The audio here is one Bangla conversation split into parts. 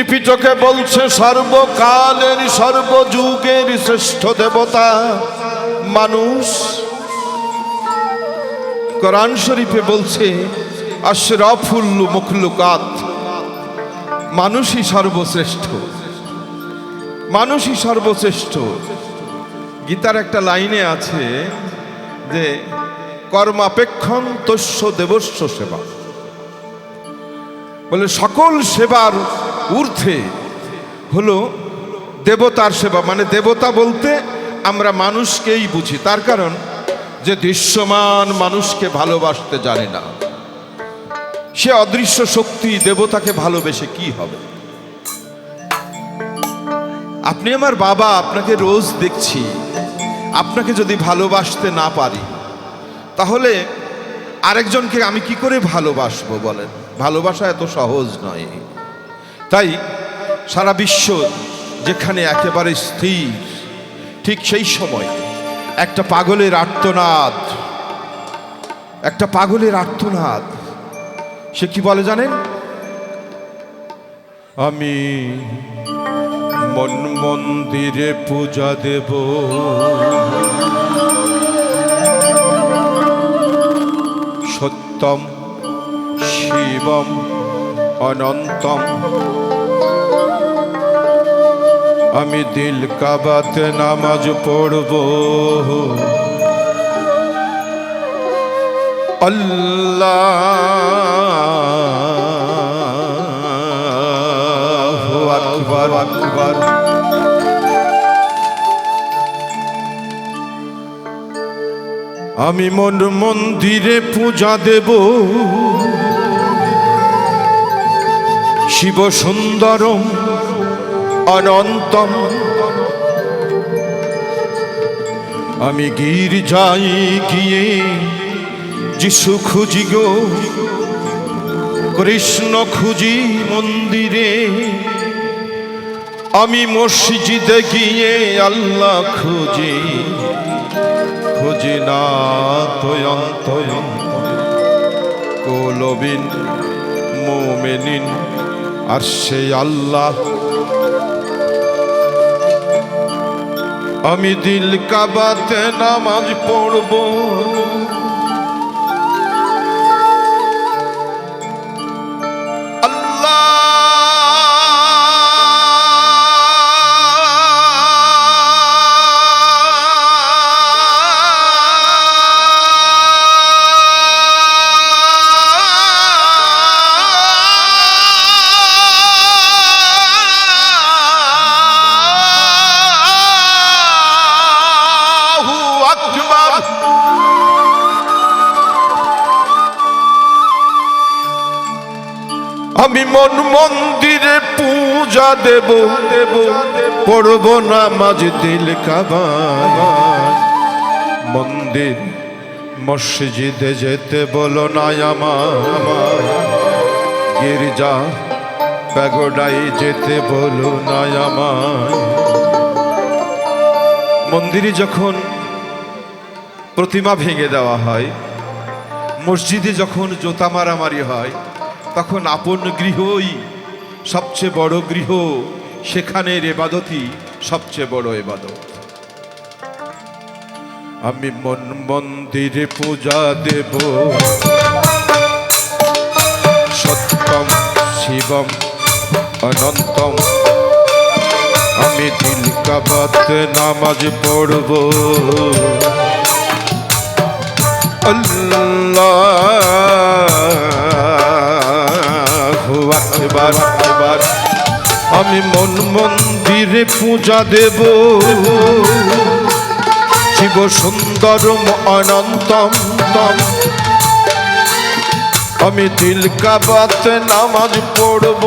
ত্রিপিটকে বলছে সর্বকালের, সর্বযুগের শ্রেষ্ঠ দেবতা। মানুষ কোরআন শরীফে বলছে, আশরাফুল মুখলুকাত, মানুষই সর্বশ্রেষ্ঠ। মানুষই সর্বশ্রেষ্ঠ। গীতার একটা লাইনে আছে যে কর্মাপেক্ষণ তস্য দেবস্য সেবা। বলে, সকল সেবার ঊর্ধ্বে হলো দেবতার সেবা। মানে দেবতা বলতে আমরা মানুষকেই বুঝি, তার কারণ যে দৃশ্যমান মানুষকে ভালোবাসতে জানে না। সে অদৃশ্য শক্তি দেবতাকে ভালোবেসে কি হবে? আপনি আমার বাবা, আপনাকে রোজ দেখছি। আপনাকে যদি ভালোবাসতে না পারি, তাহলে আরেকজনকে আমি কি করে ভালোবাসবো বলেন? ভালোবাসা এত সহজ নয়। তাই সারা বিশ্ব যেখানে একেবারে স্থির, ঠিক সেই সময় একটা পাগলের আর্তনাদ, একটা পাগলের আর্তনাদ, সে কি বলে জানেন? আমি মন মন্দিরে পূজা দেব। সত্যম শিবম অনন্তম। আমি দিল কাবাতে নামাজ পড়ব। আল্লাহ আকবার। আকবার আমি মন মন্দিরে পূজা দেব। শিব সুন্দরম অনন্তম। আমি গির যাই গিয়ে যিশু খুঁজি গো, কৃষ্ণ খুঁজি মন্দিরে। আমি মসজিদে গিয়ে আল্লাহ খুঁজি খুঁজি না তয়ন্ত কোলবিন, মোমেনিন আর সে আল্লাহ। আমি দিল কাবাতে নামাজ পড়ব। আমি মন মন্দিরে পূজা দেব। দেব পড়ব নামাজ দিল কাবা মন্দির, মসজিদে যেতে বলো না আমার গির্জা, প্যাগোডাই যেতে বলো না আমার মন্দিরে যখন প্রতিমা ভেঙে দেওয়া হয়, মসজিদে যখন জোতা মারামারি হয় তখন আপন গৃহই সবচেয়ে বড় গৃহ। সেখানের এবাদতই সবচেয়ে বড় এবাদত। আমি মন মন্দিরে পূজা দেব। সত্যম, শিবম, অনন্তম। আমি দিল কাবাতে নামাজ পড়ব। আল্লাহ আকবার এবার আমি মন মন্দিরে পূজা দেব। শিব সুন্দরম অনন্তম তম। আমি দিল কাবাতে নামাজ পড়ব।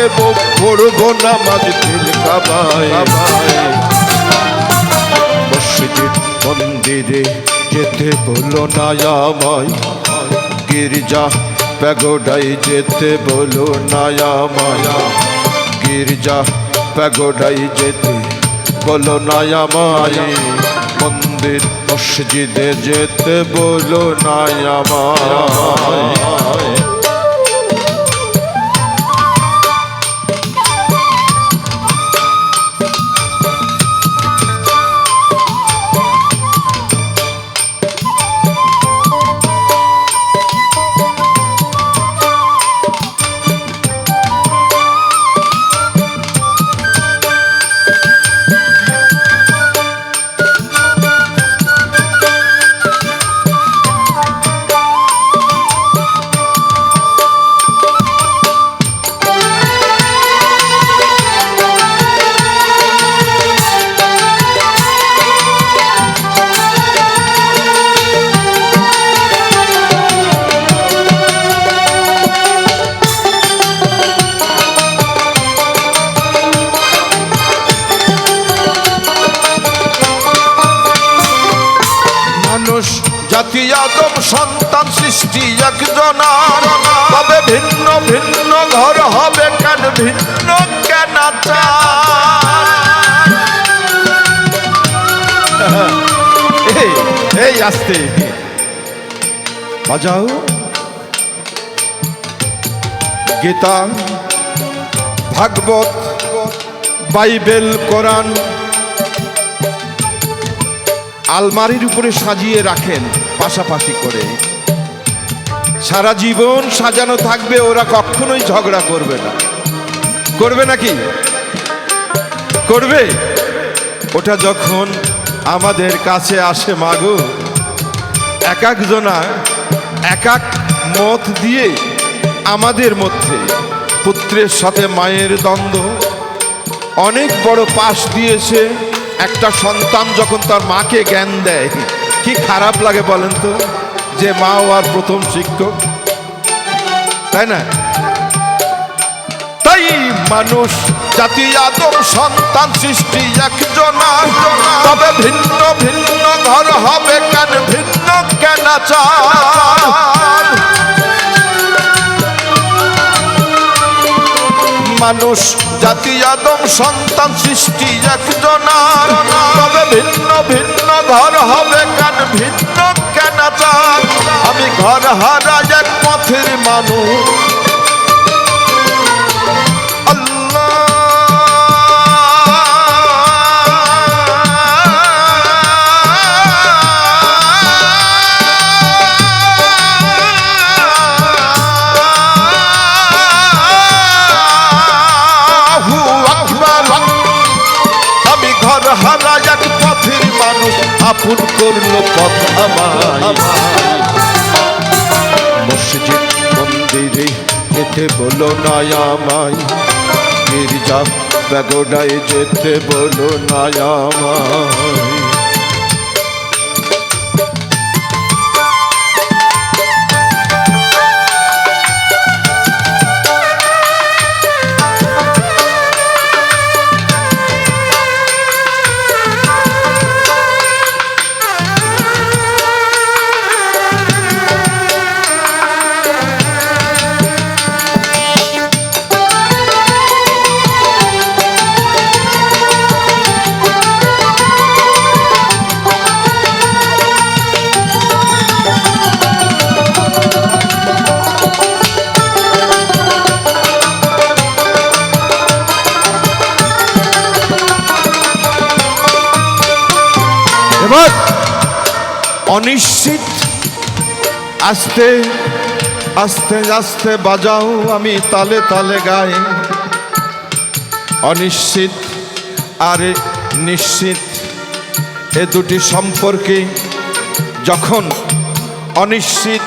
দেব পড়ব নামাজ দিল কাবায়। মসজিদ মন্দিরে যেতে বলো না আমায়। গির্জা প্যাগোডাই যেতে বলো না আমায়। গির্জা প্যাগোডাই যেতে বলো না আমায়। মন্দির মসজিদে যেতে বলো না আমায়। তবে ভিন্ন ভিন্ন ঘর হবে কেন? ভিন্ন কেন এই আসতে। বাজাও। গীতা, ভাগবত, বাইবেল, কোরআন আলমারির উপরে সাজিয়ে রাখেন পাশাপাশি করে। সারা জীবন সাজানো থাকবে, ওরা কখনোই ঝগড়া করবে না। করবে নাকি? করবে? ওটা যখন আমাদের কাছে আসে মাগো, এক একজনা এক এক মত দিয়ে আমাদের মধ্যে, পুত্রের সাথে মায়ের দ্বন্দ্ব, অনেক বড় পাশ দিয়েছে একটা সন্তান যখন তার মাকে জ্ঞান দেয়, কি খারাপ লাগে বলেন তো? যে মা আর প্রথম শিক্ষক। তাই না? তাই মানুষ, জাতি আদম সন্তান সৃষ্টি একজন। তবে ভিন্ন ভিন্ন ঘর হবে কেন, ভিন্ন কেন চার মানুষ জাতি আদম সন্তান সৃষ্টি একজনার তবে ভিন্ন ভিন্ন ঘর হবে কেন ভিন্ন কেন আমি ঘর হারা এক পথের মানুষ। মন্দিরে যেতে বলো না আমায় গির্জা প্যাগোডায় যেতে বলো না আমায় এবার অনিশ্চিত আস্তে আস্তে আস্তে বাজাও আমি তালে তালে গাই। অনিশ্চিত আর নিশ্চিত, এ দুটি সম্পর্কে যখন অনিশ্চিত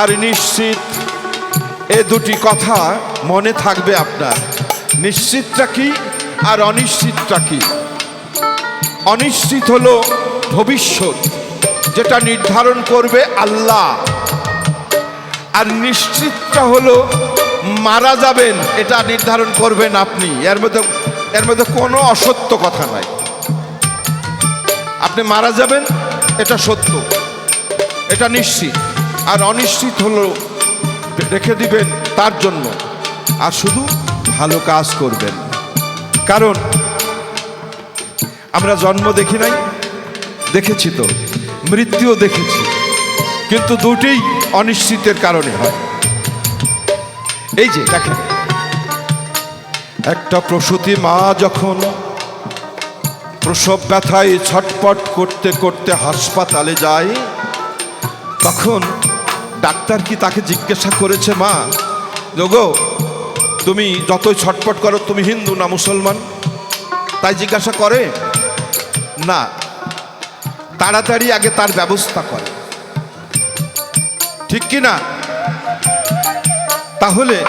আর নিশ্চিত, এ দুটি কথা মনে থাকবে আপনার। নিশ্চিতটা কি আর অনিশ্চিতটা কি? অনিশ্চিত হলো ভবিষ্যৎ, যেটা নির্ধারণ করবে আল্লাহ। আর নিশ্চিতটা হলো মারা যাবেন, এটা নির্ধারণ করবেন আপনি। এর মধ্যে এর মধ্যে কোনো অসত্য কথা নাই। আপনি মারা যাবেন, এটা সত্য, এটা নিশ্চিত। আর অনিশ্চিত হলো, রেখে দিবেন তার জন্য। আর শুধু ভালো কাজ করবেন। কারণ আমরা জন্ম দেখি নাই, দেখেছি তো, মৃত্যুও দেখেছি, কিন্তু দুটেই অনিশ্চিতের কারণে হয়। এই যে, দেখেন, একটা প্রসূতি মা যখন প্রসব ব্যথায় ছটপট করতে করতে হাসপাতালে যায়, তখন ডাক্তার কি তাকে জিজ্ঞাসা করেছে, মা লোগো তুমি যতই ছটপট করো, তুমি হিন্দু না মুসলমান? তাই জিজ্ঞাসা করে না, তাড়াতাড়ি আগে তার ব্যবস্থা করে। ঠিক কি না? তাহলে,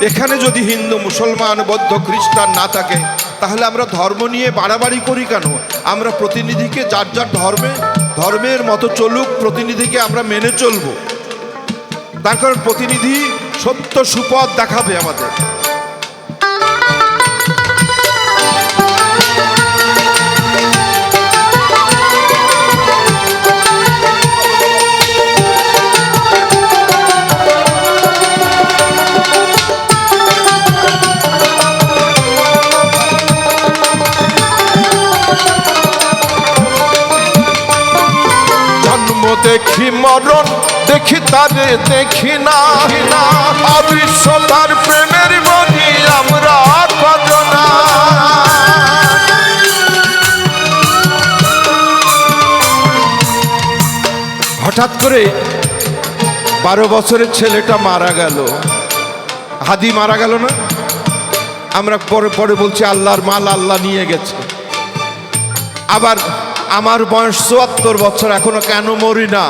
এখানে যদি হিন্দু, মুসলমান, বৌদ্ধ, খ্রিস্টান না থাকে, তাহলে আমরা ধর্ম নিয়ে বাড়াবাড়ি করি কেন? আমরা প্রতিনিধিকে যার যার ধর্মে, ধর্মের মতো চলুক, প্রতিনিধিকে আমরা মেনে চলবো। তার কারণ প্রতিনিধি সত্য সুপথ দেখাবে আমাদের। দেখি মরণ, দেখি তারে দেখি না। অবিশ্ব তার প্রেমের বনি আমরা কজনা। হঠাৎ করে বারো বছরের ছেলেটা মারা গেল। হাদি মারা গেল না? আমরা পরে পরে বলছি, আল্লাহর মাল আল্লাহ নিয়ে গেছে। আবার আমার বয়স চুয়াত্তর বছর, এখনও কেন মরি না?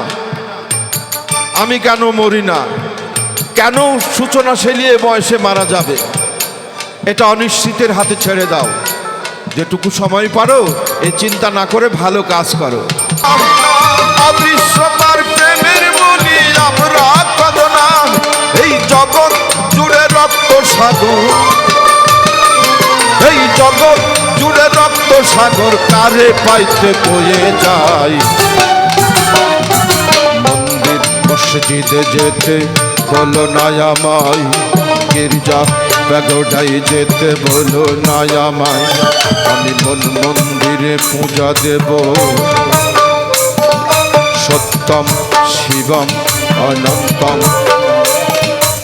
আমি কেন মরি না? কেন সূচনা সেলিয়ে বয়সে মারা যাবে? এটা অনিশ্চিতের হাতে ছেড়ে দাও। যেটুকু সময় পারো, এ চিন্তা না করে ভালো কাজ করো। অদৃশ্যতার প্রেমের এই জগৎ জুড়ে রক্ত সাগর এই জগৎ সাগর কারে পাইতে বয়ে যাই মন্দির মসজিদে যেতে বলো না আমায়। গির্জা বেগোডাই যেতে বলো না আমায়। আমি মন মন্দিরে পূজা দেব। সত্যম শিবম অনন্তম।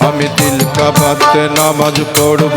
আমি দিল কাবাতে নামাজ পড়ব।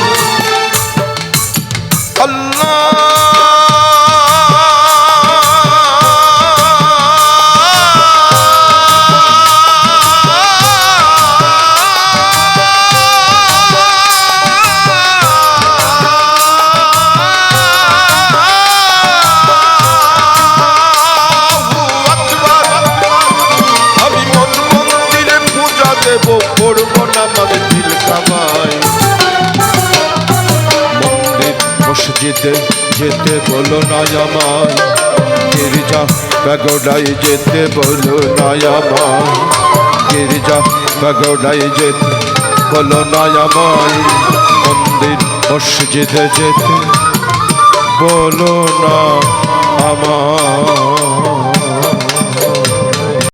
মসজিদে যেতে বলো না আমায় গির্জা বেগোডাই যেতে বলো না আমায় গির্জা বেগোডাই যেতে বলো না আমায় মন্দির মসজিদে যেতে বলো না আমায়